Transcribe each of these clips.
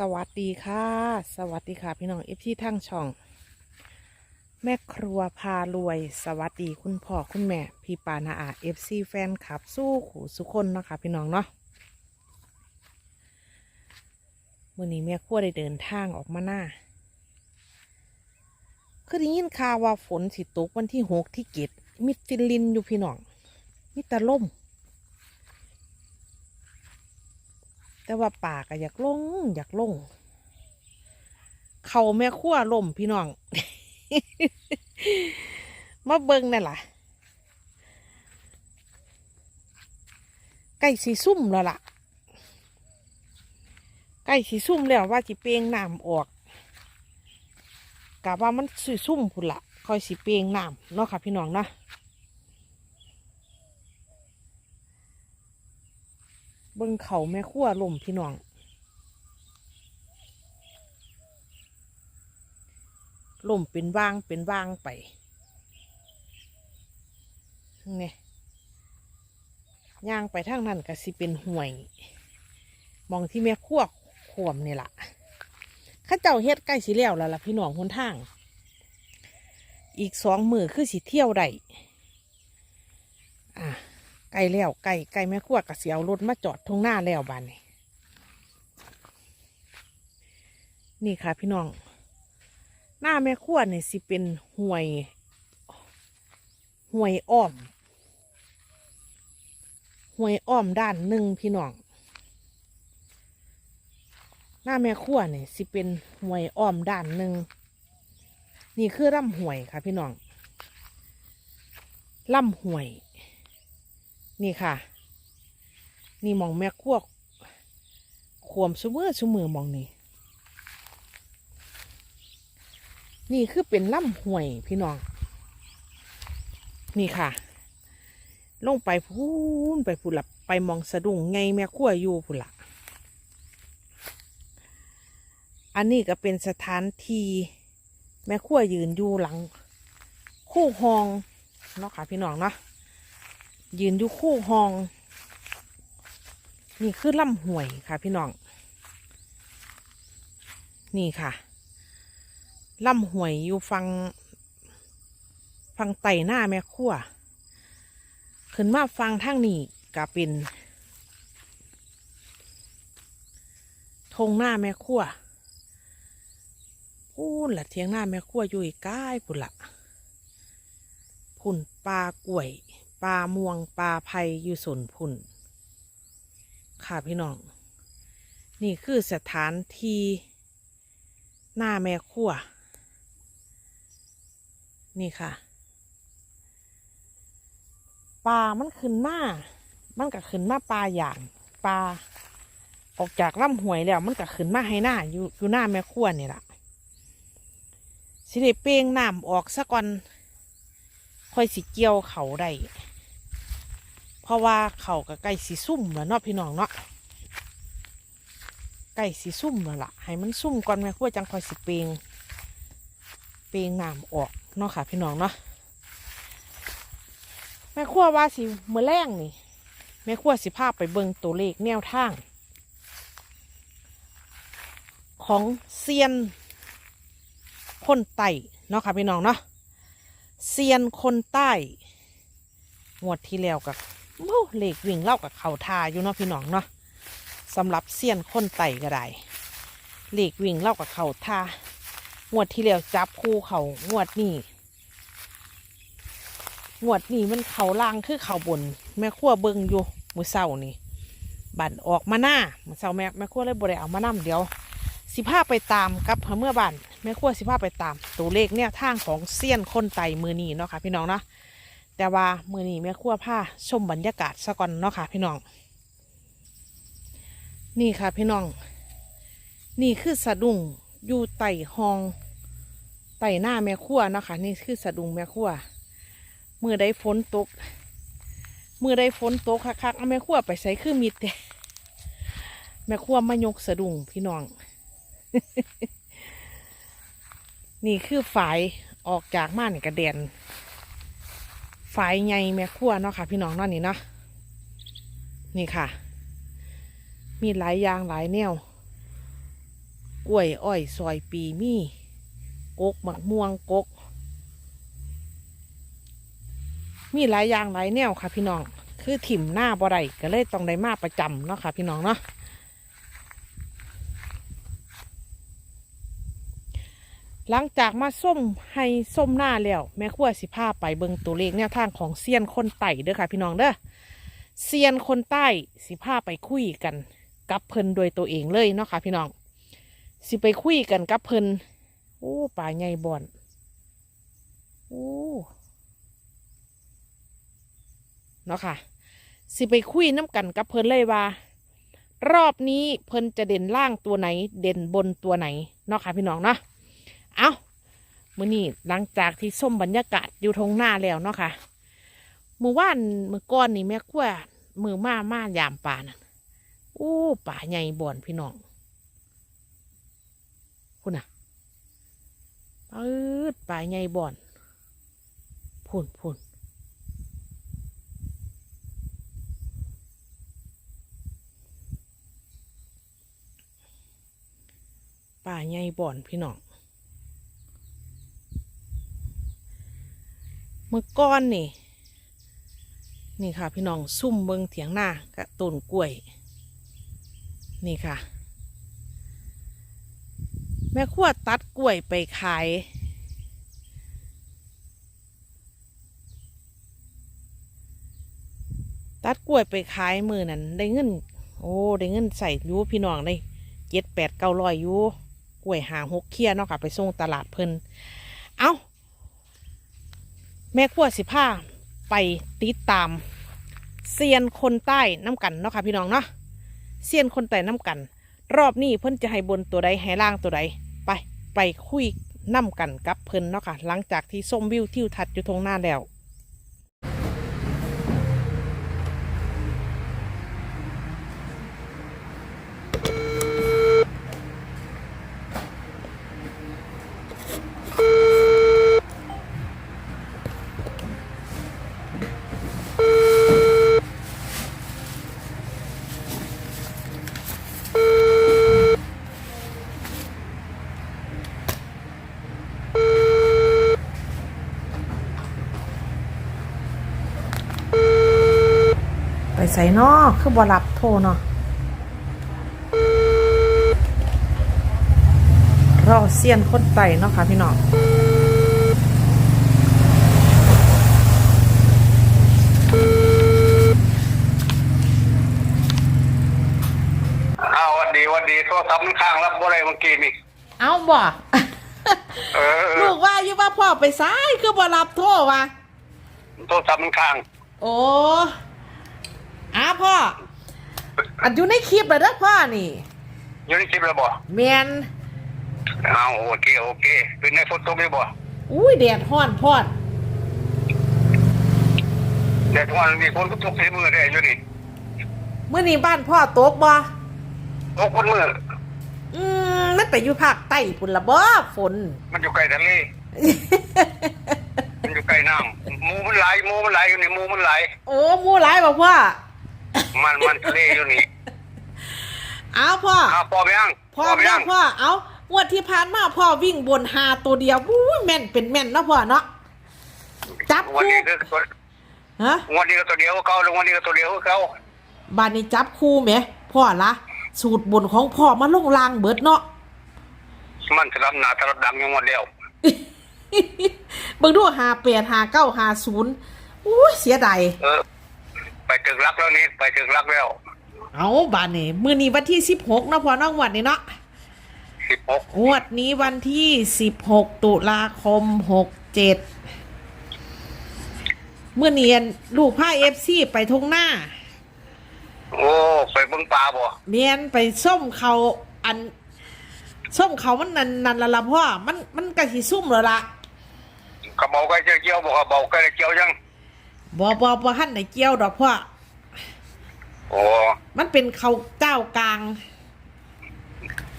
สวัสดีค่ะ สวัสดีค่ะ พี่น้องเอฟที่ทั้งช่อง แม่ครัวพารวย สวัสดีคุณพ่อคุณแม่ พี่ปานาอาเอฟซีแฟนคลับสู้ขู่สุคนเนาะคะพี่น้องเนาะวันนี้แม่ครัวได้เดินทางออกมาหน้า คือได้ยินข่าวว่าฝนสิตกวันที่หกที่เกตมิดฟินลินอยู่พี่น้องมิตรล่ม แต่ว่าป่าก็อยากลง อยากลง เขาแม่ขั้วล่มพี่น้อง มาเบิงนั่นล่ะใกล้สีซุ่มแล้วล่ะใกล้สีซุ่มแล้วว่าสิเปลงน้ำออกกะว่ามันสีซุ่มพุ่นละคอยสิเปลงน้ำเนาะค่ะพี่น้องเนาะ เบิ่งเขาแม่ขั้วลมพี่น้องลมเป็นว่างเป็นว่างไปนี่ย่างไปทางนั้นก็สิเป็นห่วย มองที่แม่ขั้วขวมนี่ล่ะข้าเจ้าเฮ็ดใกล้สิแล้วแล้วล่ะพี่น้องหนทาง อีกสองมือคือสิเที่ยวได้อะ ไก่แล้วไก่ไก่แม่ขั้วกับเสียวรถมาจอดทงหน้าแล้วบานนี้นี่ค่ะพี่น้อง หน้าแม่ขั้วเนี่ยสิเป็นห่วยห่วยอ้อมห่วยอ้อมด้านหนึ่งพี่น้อง หน้าแม่ขั้วเนี่ยสิเป็นห่วยอ้อมด้านหนึ่งนี่คือล่ำห่วยค่ะพี่น้องล่ำห่วย นี่ค่ะ นี่มองแม่ครัวขวมซุมือซุมือมองนี่นี่คือเป็นล่ำห่วยพี่น้อง นี่ค่ะ ลงไปพูนไปพูนละไปมองสะดุ้งไงแม่ครัวอยู่พูนละอันนี้ก็เป็นสถานที่แม่ครัวยืนอยู่หลัง คู่ห้องเนาะค่ะพี่น้องเนาะ ยืนอยู่คู่ห้อง นี่คือล่ำห่วยค่ะพี่น้อง นี่ค่ะล่ำห่วยอยู่ฟังฟังไต่หน้าแม่ขั้วขึ้นมาฟังทางนี้ก็เป็นทงหน้าแม่ขั้วพูนละเทียงหน้าแม่ขั้วอยู่อีกใกล้พุ่นละพุ่นปลากล้วย ปลาม่วงปลาไผ่อยู่สนพุ่น ค่ะพี่น้อง นี่คือสถานที่หน้าแม่ครัวนี่ค่ะปลามันขึ้นมา มันก็ขึ้นมาปลาอย่างปลาออกจากลำห้วยแล้ว มันก็ขึ้นมาให้หน้าอยู่อยู่หน้าแม่ครัวนี่แหละสิได้เปลงน้ำออกซะก่อนค่อยสิเกี่ยวเขาได้ เพราะว่าเขากับไก่สีซุ่มแล้วเนาะพี่น้องเนาะไก่สีซุ่มแล้วล่ะให้มันซุ่มก่อนแม่ขั้วจังคอยสิเปงเปงน้ำออกเนาะค่ะ พี่น้องเนาะแม่ขั้วว่าสิเมื่อแรงนี่แม่ขั้วสิพาพไปเบิ่งตัวเลขแนวทาง ของเซียนคนไต่เนาะค่ะพี่น้องเนาะเซียนคนใต้งวดที่แล้วกับ โอ้เหล็กวิ่งเล่ากับเขาทาอยู่เนาะพี่น้องเนาะสำหรับเซียนคนไตก็ได้เหล็กวิ่งเล่ากับเขาทางวดที่แล้วจับคู่เขางวดนี้งวดนี้มันเขาล่างคือเขาบน แม่ขั้วเบิงอยู่มือเศร้านี่บันออกมาหน้ามือเศร้าแม่แม่ขั้วเลยบริเอามานํเดี๋ยวสิพาไปตามกับเมื่อบ้านแม่ขั้วสิพาไปตาม ตัวเลขเนี่ยทางของเซียนคนไตมือนี้เนาะค่ะพี่น้องเนาะ แต่ว่ามือนี้แม่ขั้วผ้าชมบรรยากาศซะก่อนเนาะค่ะ พี่น้อง นี่ค่ะพี่น้อง นี่คือสะดุ้งอยู่ไต่ห้องไต่หน้าแม่ขั้วเนาะค่ะ นี่คือสะดุ้งแม่ขั้วมือได้ฝนตกมือได้ฝนตกคักๆเอาแม่ขั้วไปใส่คือมิดเด้แม่ขั้วมายกสะดุ้งพี่น้อง นี่คือฝายออกจากม่านกระเด็น ฝายใหญ่แม่ครัวเนาะค่ะพี่น้องเนาะนี่เนาะนี่ค่ะ มีหลายอย่างหลายแนวกล้วยอ้อยซอยปีมีกกหมักม่วงกก มีหลายอย่างหลายแนวค่ะพี่น้อง คือถิ่มหน้าบ่ได้ก็เลยต้องได้มาประจำเนาะค่ะพี่น้องเนาะ หลังจากมาส้มให้ส้มหน้าแล้ว แม่ครัวสิพาไปเบิงตัวเลขแนวทางของเซียนคนไต่เด้อค่ะ พี่น้องเด้อเซียนคนใต้สิพาไปคุยกันกับเพิ่นโดยตัวเองเลยเนาะค่ะ พี่น้อง สิไปคุยกันกับเพิ่นโอ้ป่าใหญ่บ่อนโอ้เนาะค่ะ สิไปคุยน้ำกันกับเพิ่นเลยว่า รอบนี้เพิ่นจะเด่นล่างตัวไหน เด่นบนตัวไหนเนาะค่ะ พี่น้องเนาะ เอามื้อนี้หลังจากที่ส้มบรรยากาศอยู่ทงหน้าแล้วเนาะค่ะมือว่านมือก้อนนี่แม่ขั้วมือมามายามป่านั่นอู้ป่าใหญ่บ่อนพี่น้องคุณน่ะปืดป่าใหญ่บ่อนพุ่นพุ่นป่าใหญ่บ่อนพี่น้อง มื่อก้อนนี่ นี่ค่ะ พี่น้องซุ่มเบิงเถียงหน้ากับต้นกล้วย นี่ค่ะ แม่ขั้วตัดกล้วยไปขายตัดกล้วยไปขายมือนั้นได้เงิน โอ้ได้เงินใส่ยูพี่น้องได้เจ็ดแปดเก้าร้อยยูกล้วยหาหกเคียเนาะค่ะ ไปส่งตลาดเพิ่นเอ้า แม่ขั้วสิผ้าไปติดตามเซียนคนใต้น้ำกันเนาะค่ะพี่น้องเนาะเซียนคนใต้น้ำกัน รอบนี้เพิ่นจะให้บนตัวใดให้ล่างตัวใดไปไปคุยน้ำกันกับเพิ่นเนาะค่ะหลังจากที่ส้มวิวทิวทัดอยู่ทงหน้าแล้ว ใส่นอคือบ่รับโทรเนาะรอเซียนคนไต่เนาะค่ะพี่น้องอ้าววันดีวันดีโทรศัพท์มันข้างรับบ่ได้เมื่อกี้นี่ เอาบ่เออเอลูอกว่าอยู่ว่าพ่อไปซ้ายคือบ่รับโทรวะโทรศัพท์มันข้าง โอ้ อาพ่อ อันอยู่ในคลิปเลยเด้อพ่อนี่อยู่ในคลิปแล้วบ่แมนอ้าวโอเคโอเคเป็นในฝนตกไหมบ่อุ้ยแดดห้อนพ่อนแต่ทุกวันมีคนก็ตกใส่มือได้อยู่นี่เมื่อนี้บ้านพ่อตกบ่ตกคนมืออืมมันไปอยู่ภาคใต้พุ่นละบ่ฝน มันอยู่ใกล้ทะเล มันอยู่ใกล้น้ำหมูมันไหลหมูมันไหลอยู่นี่หมูมันไหลโอ้หมูหลายบ่พ่อ มันมันทะเลอยู่นี่เอาพ่ออ้าวพอไปยังพ่อไปแม่ยังพ่อเอางวดที่ผ่านมาพ่อวิ่งบนหาตัวเดียวอู้ยแม่นเป็นแม่นเนาะพ่อเนาะจับวันคู่นี้ก็ตัวฮะวันนี้ก็ตัวเดียวเก่าแล้ววันนี้ก็ตัวเดียวเก่าบานนี้จับคู่ไหมพ่อละสูตรบนของพ่อมาลงลางเบิดเนาะมันสลับหน้าสลับดังอยู่หมดแล้วเบิ่งดูหาเปลี่ยนหาเก้าหาศูนย์อุ้ยเสียดายเออ ไปถึงรักแล้วนี่ไปถึงรักแล้ว เอาบานนี้มือนี้วันที่สิบหกเนาะพ่อเน้องวัดนี้เนาะสิบหกงวดนี้วันที่สิบหกตุลาคมหกเจ็ดเมื่อเนียนลูกผ้าเอฟซีไปทุ่งหน้า โอ้ไปเบิ่งปลาบ่เนียนไปส้มเขาอันส้มเขามันนันนันละละพ่อมันมันกะสิซุ่มแล้วละกระเบาใกล้จะเกี่ยวบอกกระเบาใกล้จะเกี่ยวยัง บอบอบอหันไหนเกี่ยวดอกพ่อโอ้มันเป็นเขาเจ้ากลาง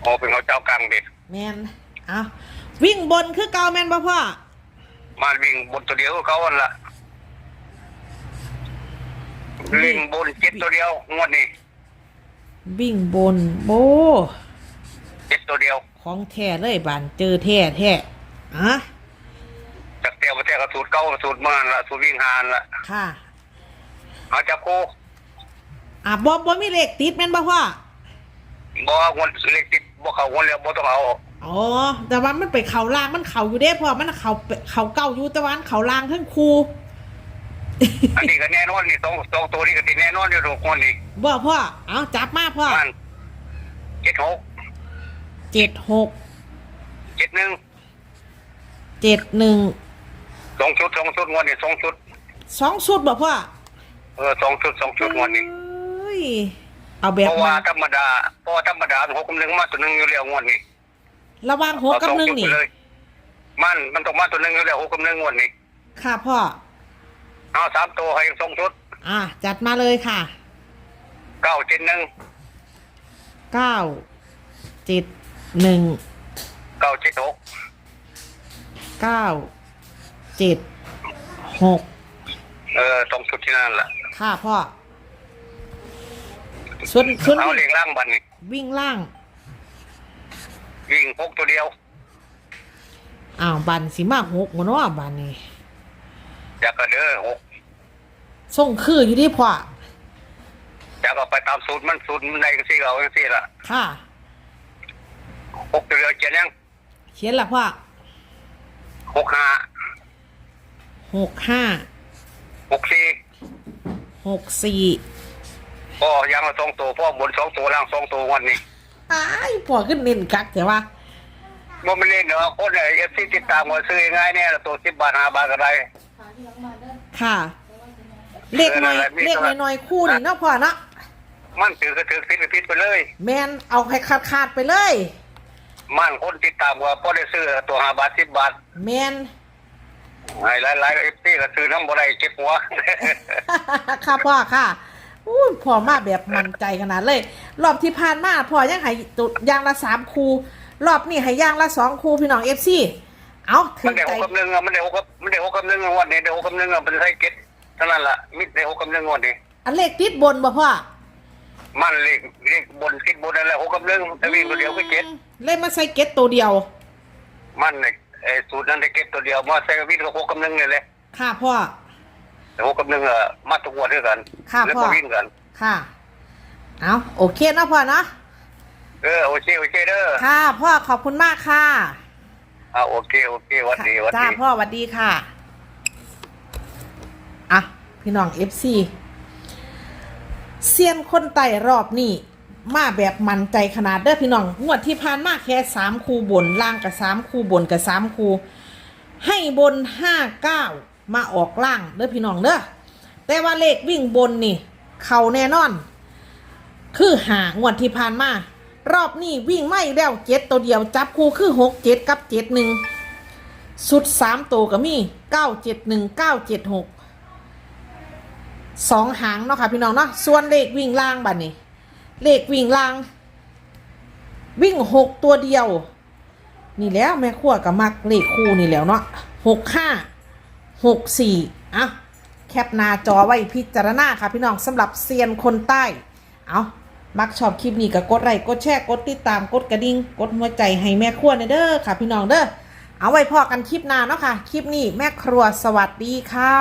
โอ้เป็นเขาเจ้ากลางเด็กแมนเอาวิ่งบนคือเกาแมนบ่พ่อ มาวิ่งบนตัวเดียวก็เขาอันละลิงบนเจ็ดตัวเดียวงวดนี้วิ่งบนโบเจ็ดตัวเดียว ของแท้เลยบานเจอแท้แท้อะจากเตียวประเทศ ก็สูตรเก่าสูตรเมื่อนละสูตรวิ่งหานละค่ะ เอาจับคู่อะบอบอมีเลขติดแม่นบ่พ่อบ่คนเล็กติดบ่เขาคนเลี้ยวบ่ต้องเอาอ๋อ แต่ว่ามันไปเขาล่างมันเขาอยู่เด้พ่อมันเขาไปเขาเก่าอยู่แต่ว่ามันเขาล่างทั้งครูอันนี้ก็แน่นอนนี่สองสองตัวนี้ก็ติดแน่นอนอยู่ทุกคนนี่บ่พ่อเอาจับมาพ่อมันเจ็ดหกเจ็ดหกเจ็ดหนึ่งเจ็ดหนึ่ง สองชุดสองชุดงวดนี่สองชุด สองชุดบ่พ่อเออสองชุดสองชุดงวดนี่เอ้ยเอาแบบเพราะว่ามันธรรมดาเพราะว่าธรรมดาหกกับหนึ่งมาตัวหนึ่งอยู่แล้วงวดนี้ระหว่างหกกับเอาสอหนึ่งชุดนี่ไปเลยมันมันต้องมาตัวหนึ่งอยู่แล้วหกกับหนึ่งงวดนี้ค่ะพ่อ เอาสามตัวให้สองชุดอะจัดมาเลยค่ะ เก้าเจ็ดหนึ่งเก้าเจ็ดหนึ่งเก้าเจ็ดหกเก้า เจ็ดหกเออสองชุดที่นั่นแหละค่ะพ่อส่วนส่วนเอาวิ่งเลียงล่างบันนี่วิ่งล่างวิ่งพกตัวเดียวอ้าวบันสิมาหกหัวเนาะบันนี่อยากก็เด้อหกส่งคืออยู่ที่พ่ออยากก็ไปตามสูตรมันสูตรมันได้ก็สิเอาจังซี่ล่ะค่ะ หกตัวเดียวเจ็ดยังเขียนละพ่อหกห้า หกห้าหกสี่หกสี่ก็ยังละสองตัวพ่อบนสองตัวล่างสองตัววันนี้อ้ายพ่อขึ้นเน้นกักแต่ว่าบ่ไม่เล่นเนาะคนไหนเอฟซีติดตามก็ซื้อง่ายๆเนี่ยละตัวสิบบาทห้าบาทก็ได้ค่ะ เลขหน่อยเออนั่นแหละมีเลขเท่าไหร่หน่อยๆคู่นี่เนาะพ่อเนาะมันถือก็ถือพิษก็พิษไปเลย แมนเอาให้ขาดขาดๆไปเลย มันคนติดตามก็พอได้ซื้อตัวห้าบาทสิบบาท แมน ไอ้หลายๆเอฟซีก็ซื้อน้ำบ่ได้เจ็บหัว ค่ะพ่อค่ะอู้ยพ่อมาแบบมั่นใจขนาดเลย รอบที่ผ่านมาพ่อยังให้ตุดยางละสามคูรอบนี้ให้ยางละสองคูพี่น้องเอฟซีเอาถึมันงได้หใจกกับหนึ่งอะมันได้หกกับมันได้หกกับหนึ่งอะงวันนี้ได้หกกับหนึ่งอะเป็นไทยเก็ตเท่านั้นล่ะมิดได้หกกับหนึ่งงวันนี้อันเลขติดบนบ่พ่อมันเลขเลขบนคิดบนนั่นแหละหกกับหนึ่งแต่วิ่งตัวเดียวก็เจ็ดเล่นมาใส่เก็ตตัวเดียว มันเนี่ย ไอ้สูตรนั้นได้เก็ตตัวเดียวมาใส่วิ่งกับหกกับหนึ่งเลยแหละค่ะพ่อแต่หกกับหนึ่งอะมาทุกงวันด้วยกันค่ะแล้วพ่ก็อวิ่งกัน ค่ะ เอาโอเคเนาะพ่อเนาะเออโอเคโอเคเด้อค่ะ พ่อขอบคุณมากค่ะอ่าโอเคโอเคหวัดดีหวัดจ้าดีพ่อหวัดดีค่ะอะพี่น้องเอฟซีเซียนคนไต่รอบนี่ มาแบบมั่นใจขนาดเด้อพี่น้องงวดที่ผ่านมาแค่สามคูบนล่างกับสามคูบนกับสามคูให้บนห้าเก้ามาออกล่างเด้อพี่น้องเด้อแต่ว่าเลขวิ่งบนนี่ เขาแน่นอน คือหางวดที่ผ่านมารอบนี้วิ่งไม่แล้วเจ็ดตัวเดียวจับคู่คือหกเจ็ดกับเจ็ดหนึ่งสุดสามตัวก็มีเก้าเจ็ดหนึ่งเก้าเจ็ดหกสองหางเนาะค่ะพี่น้องเนาะส่วนเลขวิ่งล่างบัดนี้ เลขวิ่งล่าง วิ่งหกตัวเดียว นี่แล้วแม่ขั้วกับมักเลขคู่นี่แล้วเนาะหกห้าหกสี่อะแคปหน้าจอไว้พิจารณาค่ะพี่น้องสำหรับเซียนคนใต้ เอามักชอบคลิปนี้ก็กดไลค์กดแชร์กดติดตามกดกระดิ่งกดหัวใจให้แม่ขั้วเด้อค่ะ พี่น้องเด้อเอาไว้พอกันคลิปหน้าเนาะค่ะ คลิปนี้แม่ครัวสวัสดีค่ะ